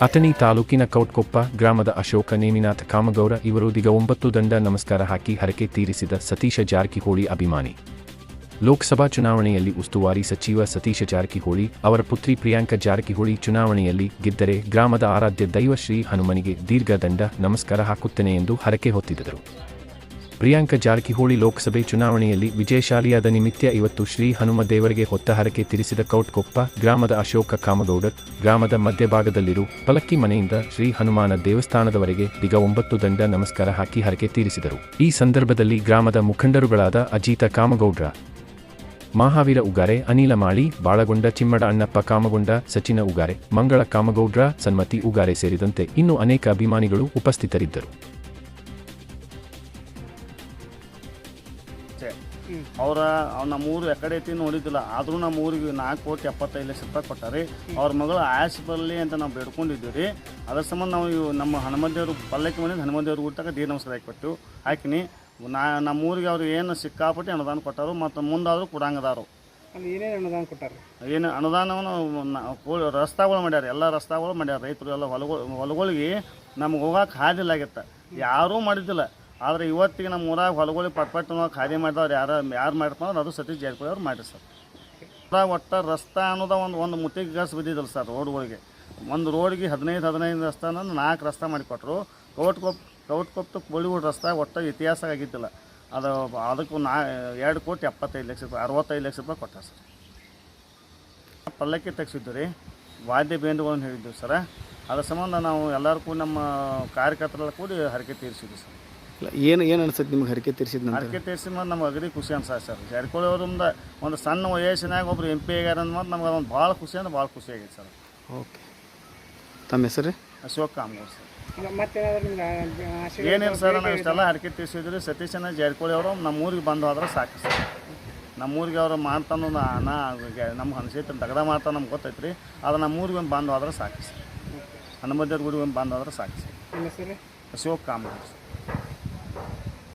ಅಥಣಿ ತಾಲೂಕಿನ ಕೌಟ್ಕೊಪ್ಪ ಗ್ರಾಮದ ಅಶೋಕ ನೇಮಿನಾಥ ಕಾಮಗೌಡ ಇವರು ದಿಗ ಒಂಬತ್ತು ದಂಡ ನಮಸ್ಕಾರ ಹಾಕಿ ಹರಕೆ ತೀರಿಸಿದ ಸತೀಶ ಜಾರಕಿಹೊಳಿ ಅಭಿಮಾನಿ. ಲೋಕಸಭಾ ಚುನಾವಣೆಯಲ್ಲಿ ಉಸ್ತುವಾರಿ ಸಚಿವ ಸತೀಶ ಜಾರಕಿಹೊಳಿ, ಅವರ ಪುತ್ರಿ ಪ್ರಿಯಾಂಕ ಜಾರಕಿಹೊಳಿ ಚುನಾವಣೆಯಲ್ಲಿ ಗೆದ್ದರೆ ಗ್ರಾಮದ ಆರಾಧ್ಯ ದೈವ ಶ್ರೀ ಹನುಮನಿಗೆ ದೀರ್ಘ ದಂಡ ನಮಸ್ಕಾರ ಹಾಕುತ್ತೇನೆ ಎಂದು ಹರಕೆ ಹೊತ್ತಿದ್ದರು. ಪ್ರಿಯಾಂಕ ಜಾರಕಿಹೊಳಿ ಲೋಕಸಭೆ ಚುನಾವಣೆಯಲ್ಲಿ ವಿಜಯಶಾಲಿಯಾದ ನಿಮಿತ್ತ ಇವತ್ತು ಶ್ರೀ ಹನುಮ ದೇವರಿಗೆ ಹೊತ್ತ ಹರಕೆ ತೀರಿಸಿದ ಕೌಟ್ಕೊಪ್ಪ, ಗ್ರಾಮದ ಅಶೋಕ ಕಾಮಗೌಡರ್, ಗ್ರಾಮದ ಮಧ್ಯಭಾಗದಲ್ಲಿರು ಪಲಕ್ಕಿ ಮನೆಯಿಂದ ಶ್ರೀ ಹನುಮಾನ ದೇವಸ್ಥಾನದವರೆಗೆ ದಿಗ ಒಂಬತ್ತು ದಂಡ ನಮಸ್ಕಾರ ಹಾಕಿ ಹರಕೆ ತೀರಿಸಿದರು. ಈ ಸಂದರ್ಭದಲ್ಲಿ ಗ್ರಾಮದ ಮುಖಂಡರುಗಳಾದ ಅಜಿತ ಕಾಮಗೌಡ್ರ, ಮಹಾವೀರ ಉಗಾರೆ, ಅನಿಲ ಮಾಳಿ, ಬಾಳಗೊಂಡ ಚಿಮ್ಮಡ ಅಣ್ಣಪ್ಪ ಕಾಮಗೊಂಡ, ಸಚಿನ ಉಗಾರೆ, ಮಂಗಳ ಕಾಮಗೌಡ್ರ, ಸನ್ಮತಿ ಉಗಾರೆ ಸೇರಿದಂತೆ ಇನ್ನೂ ಅನೇಕ ಅಭಿಮಾನಿಗಳು ಉಪಸ್ಥಿತರಿದ್ದರು. ಅವರ ನಮ್ಮ ಊರು ಎಕಡೆ ಐತಿ ನೋಡಿದ್ದಿಲ್ಲ ಆದರೂ ನಮ್ಮ ಊರಿಗೆ ನಾಲ್ಕು ಕೋಟಿ ಎಪ್ಪತ್ತೈದು ಲಕ್ಷ ರೂಪಾಯಿ ಕೊಟ್ಟಾರಿ. ಅವ್ರ ಮಗಳು ಆಯಸ್ ಬರಲಿ ಅಂತ ನಾವು ಬೇಡ್ಕೊಂಡಿದ್ದೀವಿ ರೀ ಅದ್ರ ಸಂಬಂಧ ನಾವು ಇವು ನಮ್ಮ ಹನುಮದೇವ್ರು ಪಲ್ಲಕ್ಕಿ ಮನೆ ಹನುಮದೇವ್ರ ಊಟಕ್ಕೆ ದೀರ್ ನಮಸ್ಕಾರ ಹಾಕಿಕೊಟ್ಟು ಹಾಕಿನಿ. ನಾ ನಮ್ಮ ಊರಿಗೆ ಅವ್ರು ಏನು ಸಿಕ್ಕಾಪಟ್ಟೆ ಅನುದಾನ ಕೊಟ್ಟಾರು ಮತ್ತು ಮುಂದಾದರೂ ಕೊಡಂಗದಾರು. ಏನೇನು ಅನುದಾನ ಕೊಟ್ಟಾರೆ ಏನು ಅನುದಾನವನ್ನು ರಸ್ತಾಗಳು ಮಾಡ್ಯಾರ. ಎಲ್ಲ ರಸ್ತಾಗಳು ಮಾಡ್ಯಾರ. ರೈತರು ಎಲ್ಲ ಹೊಲಗಳು ಹೊಲಗಳಿಗೆ ನಮ್ಗೆ ಹೋಗಕ್ಕೆ ಹಾದಿಲ್ಲ ಆಗಿತ್ತ. ಯಾರೂ ಮಾಡಿದ್ದಿಲ್ಲ. ಆದರೆ ಇವತ್ತಿಗೆ ನಮ್ಮ ಊರಾಗ ಹೊಲಗಳಿಗೆ ಪಟ್ಪಟ್ಟು ಪಟ್ ನಾವು ಖಾಲಿ ಮಾಡಿದವ್ರು ಯಾರು ಯಾರು ಮಾಡಿರ್ತಾರೆ ಅದು ಸತೀಶ್ ಜಾರಕಿಹೊಳಿ ಅವ್ರು ಮಾಡಿರಿ ಸರ್. ಊರಾಗ ಒಟ್ಟು ರಸ್ತೆ ಅನ್ನೋದ ಒಂದು ಒಂದು ಮುತ್ತಿಗೆ ಗಸ್ ಬಿದ್ದಿದ್ದಲ್ಲ ಸರ್ ರೋಡ್ಗಳಿಗೆ. ಒಂದು ರೋಡ್ಗೆ ಹದಿನೈದು ಹದಿನೈದು ರಸ್ತಾನ ನಾಲ್ಕು ರಸ್ತೆ ಮಾಡಿಕೊಟ್ರು. ಕೌಟ್ಕೊಪ್ ಕೌಟ್ಕೊಪ್ತು ಕೋಳಿಗೂಡು ರಸ್ತೆ ಒಟ್ಟು ಇತಿಹಾಸ ಆಗಿದ್ದಿಲ್ಲ. ಅದು ಅದಕ್ಕೂ ನಾ ಎರಡು ಕೋಟಿ ಎಪ್ಪತ್ತೈದು ಲಕ್ಷ ರೂಪಾಯಿ ಅರವತ್ತೈದು ಲಕ್ಷ ರೂಪಾಯಿ ಕೊಟ್ಟ ಸರ್. ಪಲ್ಲಕ್ಕಿ ತೆಗ್ಸಿದ್ದು ರೀ. ವಾದ್ಯ ಬೇಂದುಗಳನ್ನು ಹೇಳಿದ್ದೆವು ಸರ. ಅದರ ಸಂಬಂಧ ನಾವು ಎಲ್ಲರೂ ಕೂಡ ನಮ್ಮ ಕಾರ್ಯಕರ್ತರೆಲ್ಲ ಕೂಡಿ ಹರಕೆ ತೀರಿಸಿದ್ವಿ ಸರ್. ಇಲ್ಲ ಏನು ಏನು ಅನ್ಸುತ್ತೆ ನಿಮ್ಗೆ ಹರಕೆ ತೀರಿಸಿದ ನಂತರ ಹರಕೆ ತೀರಿಸಿ ಮತ್ತು ನಮ್ಗೆ ಅಗದಿ ಖುಷಿ ಅನ್ಸ ಸರ್. ಜಾರಕಿಹೊಳಿ ಅವರಿಂದ ಒಂದು ಸಣ್ಣ ವಯಸ್ಸಿನಾಗ ಒಬ್ರು ಎಂ ಪಿ ಆಗ್ಯಾರ ಮತ್ತು ನಮ್ಗೆ ಅದೊಂದು ಭಾಳ ಖುಷಿ ಅಂದ್ರೆ ಭಾಳ ಖುಷಿ ಆಗೈತೆ ಸರ್. ಓಕೆ. ತಮ್ಮ ಹೆಸರು? ಅಶೋಕ್ ಕಾಮಗಾರ್ ಸರ್. ನಿಮ್ಗೆ ಏನಿಲ್ಲ ಸರ್ ನಾವು ಇಷ್ಟೆಲ್ಲ ಹರಕೆ ತೀರಿಸಿದ್ರಿ ಸತೀಶನ ಜಾರಕಿಹೊಳಿ ಅವರು ನಮ್ಮ ಊರಿಗೆ ಬಂದು ಹೋದ್ರೆ ಸಾಕು ಸರ್. ನಮ್ಮ ಊರಿಗೆ ಅವ್ರು ಮಾಡ್ತಾನೋ ನಾ ನಮ್ಮ ಅನಿಸೈತೆ ದಗದ ಮಾಡ್ತಾನೆ ನಮ್ಗೆ ಗೊತ್ತೈತೆ ರೀ ಅದು ನಮ್ಮ ಊರಿಗೆ ಒಂದು ಬಂದು ಹೋದ್ರೆ ಸಾಕು ಸರ್. ಗುಡಿ ಗುಡಿಗೆ ಒಂದು ಬಂದು ಹೋದ್ರೆ ಸಾಕು ಸರ್. ನಿಮ್ಮ ಹೆಸರು? ಅಶೋಕ್ ಕಾಮಗಾರ್ ಸರ್.